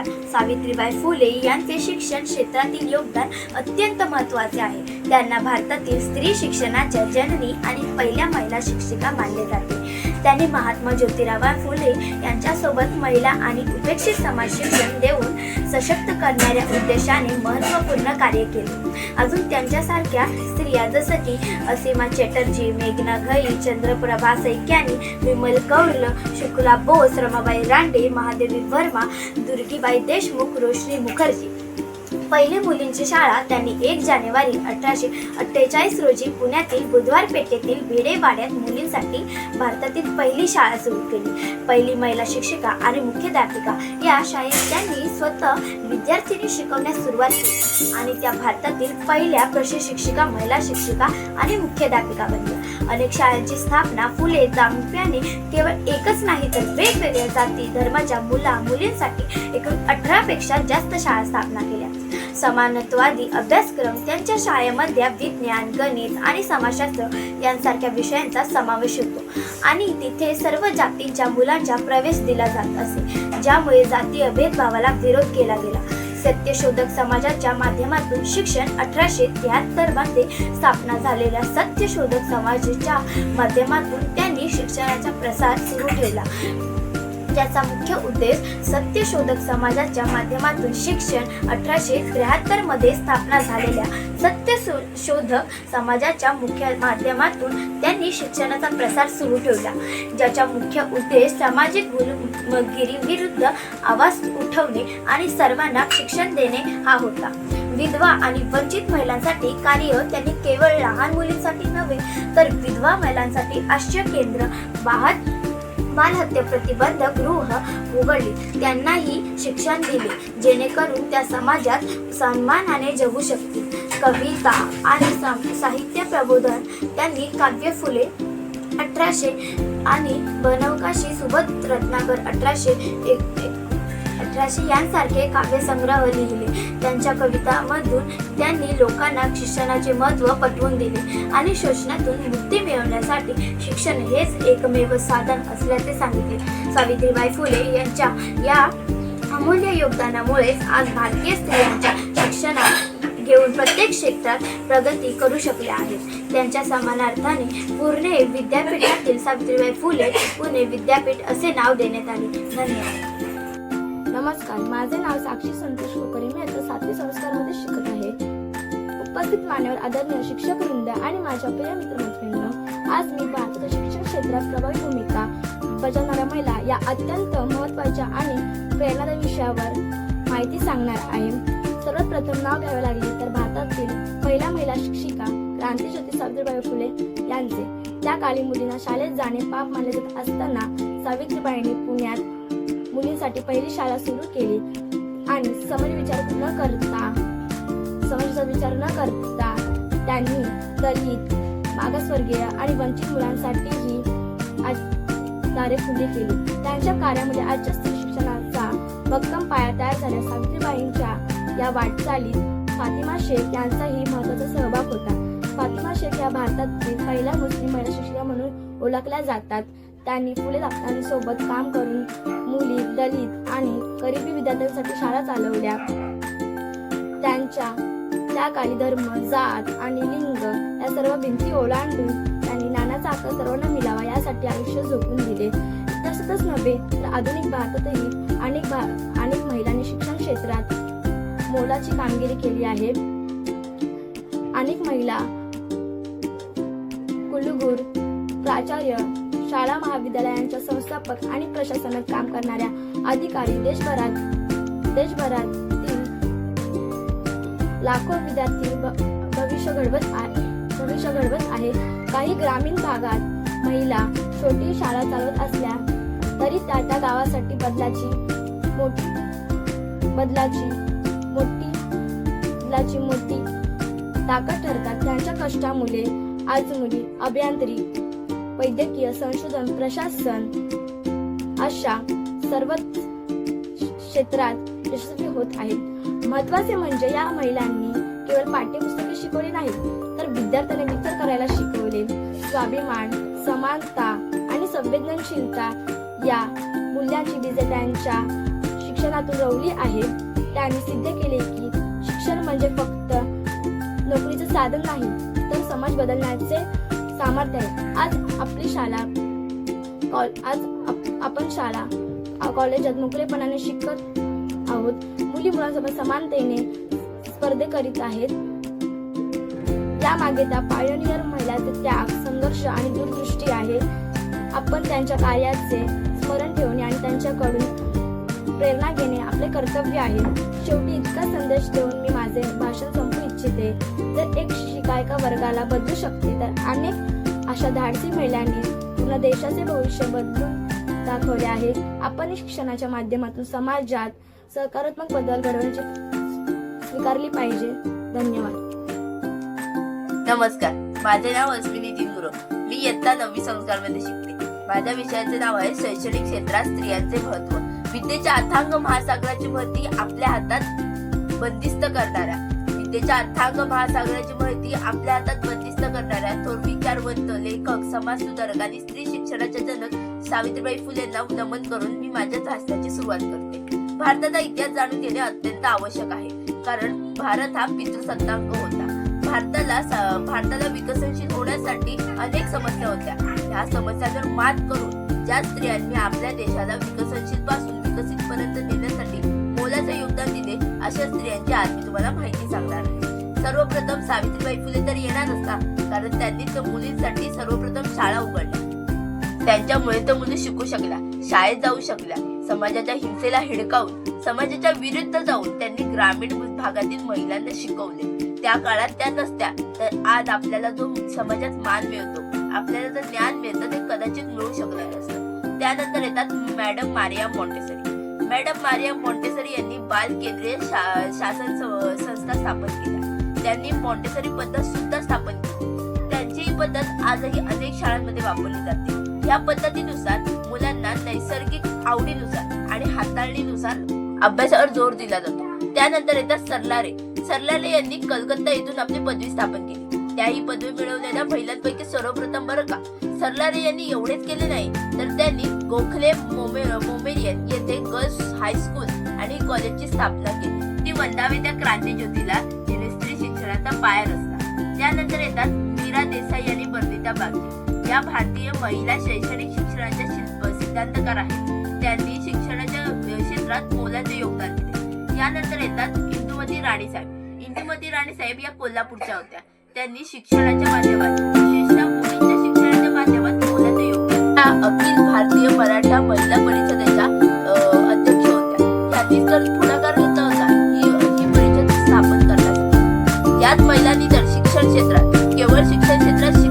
सावित्रीबाई फुले यांचे शिक्षण क्षेत्रातील योगदान अत्यंत महत्त्वाचे आहे. त्यांना भारतातील स्त्री शिक्षणाच्या जननी आणि पहिल्या महिला शिक्षिका मानले जाते. त्यांनी महात्मा ज्योतिराव फुले यांच्यासोबत महिला आणि उपेक्षित समाज शिक्षण देऊन सशक्त करणाऱ्या उद्देशाने महत्त्वपूर्ण कार्य केले. अजून त्यांच्यासारख्या स्त्रिया जसं की असीमा चॅटर्जी मेघना घई चंद्रप्रभा सैक्यानी विमल कौल शुक्ला बोस रमाबाई रांडे महादेवी वर्मा दुर्गीबाई देशमुख रोशनी मुखर्जी पहिली मुलींची शाळा त्यांनी एक जानेवारी अठराशे अठ्ठेचाळीस रोजी पुण्यातील बुधवार पेठेतील भिडेवाड्यात मुलींसाठी भारतातील पहिली शाळा सुरू केली. पहिली महिला शिक्षिका आणि मुख्याध्यापिका या शाळेत त्यांनी स्वतः विद्यार्थिनी शिकवण्यास सुरुवात केली आणि त्या भारतातील पहिल्या प्रशिक्षिका महिला शिक्षिका आणि मुख्याध्यापिका बनल्या. अनेक शाळांची स्थापना फुले दाम्प्याने केवळ एकच नाही तर वेगवेगळ्या जाती धर्माच्या मुला मुलींसाठी एकूण अठरापेक्षा जास्त शाळा स्थापना केल्या. समानत्ववादी अभ्यासक्रम त्यांच्या शाळेमध्ये विज्ञान गणित आणि समाजशास्त्र यांसारख्या विषयांचा समावेश होतो. आणि तिथे सर्व जातींच्या मुलांचा प्रवेश दिला जात असे ज्यामुळे जातीय भेदभावाला विरोध केला गेला. सत्यशोधक समाजाच्या माध्यमातून शिक्षण अठराशे त्र्याहत्तरमध्ये स्थापना झालेल्या सत्यशोधक समाजाच्या माध्यमातून त्यांनी शिक्षणाचा प्रसार सुरू ठेवला. ज्याचा मुख्य उद्देश सत्यशोधक समाजाच्या माध्यमातून शिक्षण अठराशे त्र्याहत्तरमध्ये स्थापना झालेल्या सत्य शोधक समाजाच्या मुख्य माध्यमातून त्यांनी शिक्षणाचा प्रसार सुरू ठेवला. ज्याचा मुख्य उद्देश सामाजिक गुलमगिरी विरुद्ध आवाज उठवणे आणि सर्वांना शिक्षण देणे हा होता. विधवा आणि वंचित महिलांसाठी कार्य त्यांनी केवळ लहान मुलींसाठी नव्हे तर विधवा महिलांसाठी आश्रय केंद्र वाहत बालहत्या प्रतिबंधक गृह उघडली. त्यांनाही शिक्षण दिले जेणेकरून त्या समाजात सन्मानाने जगू शकतील. कविता आणि साहित्य प्रबोधन त्यांनी काव्य फुले अठराशे आणि बनवकाशी सुबोध रत्नाकर अठराशे एक राशी अठराशे यांसारखे काव्यसंग्रह लिहिले. त्यांच्या कवितामधून त्यांनी लोकांना शिक्षणाचे महत्त्व पटवून दिले आणि शोषणातून मुक्ती मिळवण्यासाठी शिक्षण हेच एकमेव साधन असल्याचे सांगितले. सावित्रीबाई फुले यांच्या या अमूल्य योगदानामुळेच आज भारतीय स्त्रियांच्या शिक्षणात घेऊन प्रत्येक क्षेत्रात प्रगती करू शकल्या आहेत. त्यांच्या समानार्थाने पुणे विद्यापीठातील सावित्रीबाई फुले पुणे विद्यापीठ असे नाव देण्यात आले. धन्यवाद. नमस्कार माझे नाव साक्षी संतोष कुलकर्णी मी आता सातवी संस्कारमध्ये शिकत आहे. उपस्थित मान्यवर आदरणीय शिक्षक वृंद आणि माझ्या प्रिय मित्रमैत्रिणींनो आज मी भारताच्या शिक्षण क्षेत्रात प्रभावी भूमिका बजावणाऱ्या महिला या अत्यंत महत्त्वाच्या आणि प्रेरणादायी विषयावर माहिती सांगणार आहे. सर्वात प्रथम नाव घ्यावे लागले तर भारतातील पहिल्या महिला शिक्षिका क्रांतीज्योती सावित्रीबाई फुले यांचे. त्या काळी मुलींना शाळेत जाणे पाप मानले जात असताना सावित्रीबाईंनी पुण्यात मुलींसाठी पहिली शाळा सुरू केली. आणि समाज विचार न करता समाजाचा विचार न करता त्यांनी दलित मागासवर्गीय आणि वंचित मुलांसाठीही आज दारे खुली केली. त्यांच्या कार्यामध्ये आजच्या स्त्री शिक्षणाचा भक्कम पाया तयार झाल्या सावित्रीबाईंच्या या वाटचालीत फातिमा शेख यांचाही महत्त्वाचा सहभाग होता. फातिमा शेख या भारतातील पहिल्या मुस्लिम महिला शिक्षिका म्हणून ओळखल्या जातात. त्यांनी फुले सोबत काम करून मुली दलित आणि गरिबी विद्यार्थ्यांसाठी शाळा चालवल्या. त्यांच्या त्या काळी धर्म जात आणि लिंग या सर्व भिंती ओलांडून त्यांनी नानाचा आकार सर्वांना मिळावा यासाठी आयुष्य झोपून दिले. तसंच नव्हे तर आधुनिक भारतातही अनेक भा अनेक महिलांनी शिक्षण क्षेत्रात मोलाची कामगिरी केली आहे. अनेक महिला कुलगुर प्राचार्य शाळा महाविद्यालयांच्या संस्थापक आणि प्रशासनात काम करणाऱ्या अधिकारी देशभरात देशभरातील लाखो विद्यार्थी भ- भविष्य घडवत आहे भविष्य घडवत आहे काही ग्रामीण भागात महिला छोटी शाळा चालवत असल्या तरी त्या त्या गावासाठी बदलाची मोठी बदलाची मोठी बदलाची मोठी ताकद ठरतात. त्यांच्या कष्टामुळे आज मुली अभियांत्रिक वैद्यकीय संशोधन प्रशासन अशा सर्व क्षेत्रात यशस्वी होत आहेत. महत्त्वाचे म्हणजे या महिलांनी केवळ पाठ्यपुस्तके शिकवली नाहीत तर विद्यार्थ्यांना विचार करायला शिकवले. स्वाभिमान समानता आणि संवेदनशीलता या मूल्यांची बीजे त्यांच्या शिक्षणातून रवली आहे. त्यांनी सिद्ध केले की शिक्षण म्हणजे फक्त नोकरीचं साधन नाही तर समाज बदलण्याचे सामर्थ्य आहे. आज आपली शाळा कॉल- आज आप- आपण शाळा कॉलेजात मोकळेपणाने शिकत आहोत. मुली मुलांसोबत समानतेने स्पर्धे करीत आहेत. त्यामागे त्या पायोनियर महिलाचे त्याग संघर्ष आणि दूरदृष्टी आहे. आपण त्यांच्या कार्याचे स्मरण ठेवणे आणि त्यांच्याकडून प्रेरणा घेणे आपले कर्तव्य आहे. शेवटी इतका संदेश देऊन मी माझे भाषण संपू इच्छिते. जर एक शिक्षिका एका वर्गाला बदलू शकते. तर अनेक अशा धाडसी महिलांनी पूर्ण देशाचे भविष्य बदलून दाखवले आहे. आपण शिक्षणाच्या माध्यमातून समाजात सकारात्मक बदल घडवण्याची स्वीकारली पाहिजे. धन्यवाद. नमस्कार. माझे नाव अश्विनी जिंगुरो मी इयत्ता नववी संस्कारमध्ये शिकते माझ्या विषयाचे नाव आहे शैक्षणिक क्षेत्रात स्त्रियांचे महत्त्व विद्येच्या अथांग महासागराची भरती आपल्या हातात बंदिस्त करणाऱ्या विद्येच्या अर्थांग महासागराची माहिती आपल्या हातात बंदिस्त करणाऱ्या थोर विचारवंत लेखक समाजसुधारक आणि स्त्री शिक्षणाच्या जनक सावित्रीबाई फुलेंना नमन करून मी माझ्या भाषणाची सुरुवात करते. भारताचा इतिहास जाणून घेणे अत्यंत आवश्यक आहे कारण भारत हा पितृसत्तांक होता. भारताला भारताला विकसनशील होण्यासाठी अनेक समस्या होत्या. ह्या समस्यांवर मात करून ज्या स्त्रियांनी आपल्या देशाला विकसनशील पासून विकसित पर्यंत दिले स्त्रियांची आज मी तुम्हाला माहिती सांगणार. सर्वप्रथम सावित्रीबाई फुले तर येणार असता कारण त्यांनी तर मुलींसाठी सर्वप्रथम शाळा उघडल्या त्यांच्यामुळे तर मुली शिकू शकल्या शाळेत जाऊ शकल्या समाजाच्या हिंसेला हिडकावून समाजाच्या विरुद्ध जाऊन त्यांनी ग्रामीण भागातील महिलांना शिकवले. त्या काळात त्या नसत्या तर आज आपल्याला जो समाजात मान मिळतो आपल्याला जो ज्ञान मिळतं ते कदाचित मिळू शकलं नसतं. त्यानंतर येतात madam Maria Montessori. Madam Maria Montessori यांनी बाल केंद्रीय शा- शासन संस्था स्थापन केल्या त्यांनी मॉन्टेसरी पद्धत सुद्धा स्थापन केली. त्यांची ही पद्धत आजही अनेक शाळांमध्ये वापरली जाते. या पद्धतीनुसार मुलांना नैसर्गिक आवडीनुसार आणि हाताळणीनुसार अभ्यासावर जोर दिला जातो. त्यानंतर येतात सरलारे. सरलारे यांनी कलकत्ता येथून आपली पदवी स्थापन केली. त्याही पदवी मिळवलेल्या महिलांपैकी सर्वप्रथम बरं का? सरलारे यांनी एवढेच केले नाही. तर त्यांनी गोखले मोमे मोमेरियन येथे गर्ल्स हायस्कूल आणि कॉलेजची स्थापना केली. ती वंदावे त्या क्रांती ज्योतीला जिने स्त्री शिक्षणाचा पाया रचला त्यानंतर येतात मीरा देसाई आणि बर्निता बागची या भारतीय महिला शैक्षणिक शिक्षणाच्या शिल्प सिद्धांतकार आहेत. त्यांनी शिक्षणाच्या क्षेत्रात मोलाचे योगदान दिले यानंतर येतात इंदुमती राणी साहेब इंदुमती राणी साहेब या कोल्हापूरच्या होत्या. त्यांनी शिक्षणाच्या माध्यमात विशेषतः मुलींच्या शिक्षणाच्या माध्यमात मोलाचे योगदान अखिल भारतीय मराठा महिला परिषदेच्या अध्यक्ष होत्या. तर पुढाकार घेतला होता ही ही परिषद स्थापन करण्यासाठी. यात महिलांनी तर शिक्षण क्षेत्रात केवळ शिक्षण क्षेत्रात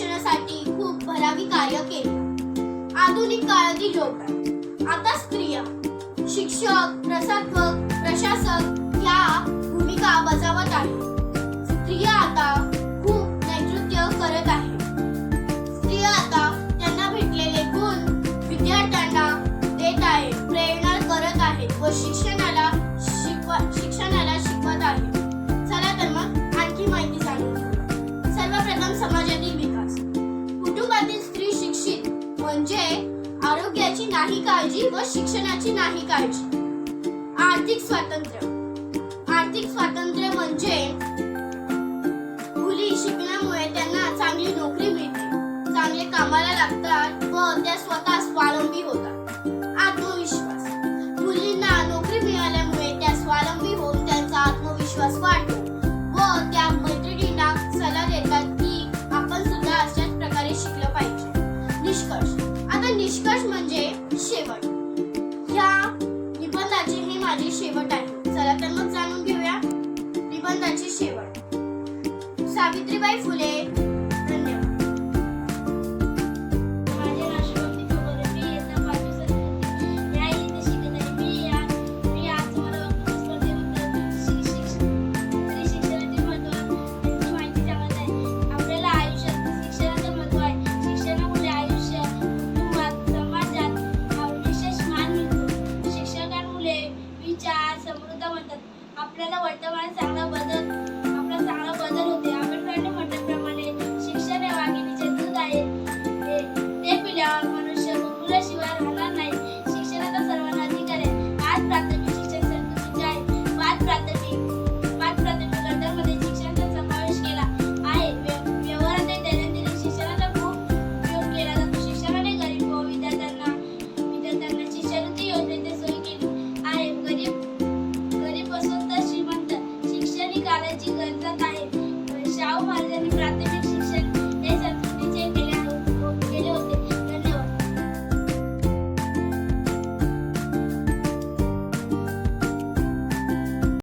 शिक्षणासाठी खूप भरावी कार्य केले. आधुनिक काळातील लोक आता स्त्रिया शिक्षक प्रसाधक प्रशासक या भूमिका बजावत आहेत. स्त्रिया आता खूप नेतृत्व करत आहे स्त्रिया आता त्यांना भेटलेले गुण विद्यार्थ्यांना देत आहे प्रेरणा करत आहे व शिक्षणाला शिकवा शिक्षणाला शिकवत आहे नाही काळजी व शिक्षणाची नाही काळजी. आर्थिक स्वातंत्र्य. आर्थिक स्वातंत्र्य म्हणजे मुली शिकण्यामुळे त्यांना चांगली नोकरी मिळते. चांगले कामाला लागतात व त्या स्वतः स्वावलंबी होतात. आत्मविश्वास. मग शेवट. सावित्रीबाई फुले.